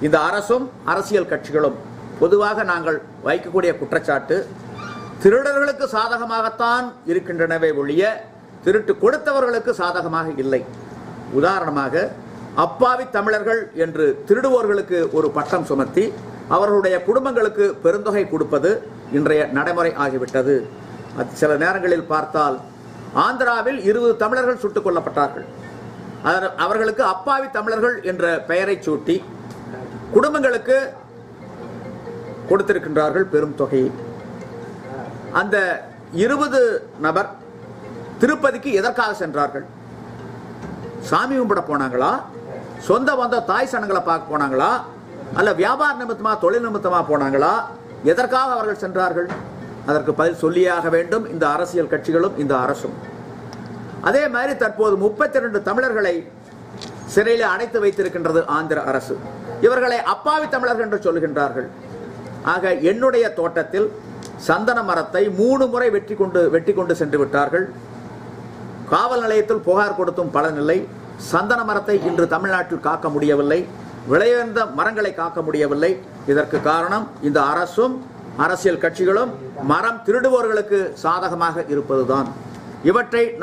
இந்த அரசும் அரசியல் கட்சிகளும் பொதுவாக நாங்கள் வைக்கக்கூடிய குற்றச்சாட்டு திருடர்களுக்கு சாதகமாகத்தான் இருக்கின்றனவே ஒழிய திருட்டு கொடுத்தவர்களுக்கு சாதகமாக இல்லை. உதாரணமாக அப்பாவி தமிழர்கள் என்று திருடுவோர்களுக்கு ஒரு பட்டம் சுமத்தி அவர்களுடைய குடும்பங்களுக்கு பெருந்தொகை கொடுப்பது இன்றைய நடைமுறை ஆகிவிட்டது. அது சில நேரங்களில் பார்த்தால் ஆந்திராவில் இருபது தமிழர்கள் சுட்டுக் கொல்லப்பட்டார்கள். அவர்- அவர்களுக்கு அப்பாவி தமிழர்கள் என்ற பெயரை சூட்டி குடும்பங்களுக்கு கொடுத்திருக்கின்றார்கள் பெரும் தொகையை அந்த இருபது நபர் திருப்பதிக்கு எதற்காக சென்றார்கள்? சாமி கும்பிட போனாங்களா? சொந்த வந்த தாய் சனங்களை பார்க்க போனாங்களா? அல்ல வியாபார நிமித்தமா தொழில் நிமித்தமா போனாங்களா? எதற்காக அவர்கள் சென்றார்கள்? அதற்கு பதில் சொல்லியாக வேண்டும். இந்த அரசியல் கட்சிகளும் இந்த அரசும். அதே மாதிரி தற்போது முப்பத்தி ரெண்டு தமிழர்களை சிறையில் அடைத்து வைத்திருக்கின்றது ஆந்திர அரசு. இவர்களை அப்பாவி தமிழர்கள் என்று சொல்கின்றார்கள் ஆக என்னுடைய தோட்டத்தில் சந்தன மரத்தை மூணு முறை வெட்டி கொண்டு வெட்டி கொண்டு சென்று விட்டார்கள். காவல் நிலையத்தில் புகார் கொடுத்தும் பலனில்லை. சந்தன மரத்தை இன்று தமிழ்நாட்டில் காக்க முடியவில்லை. விளையுந்த மரங்களை காக்க முடியவில்லை. இதற்கு காரணம் இந்த அரசும் அரசியல் கட்சிகளும் மரம் திருடுவோர்களுக்கு சாதகமாக இருப்பதுதான். இவற்றை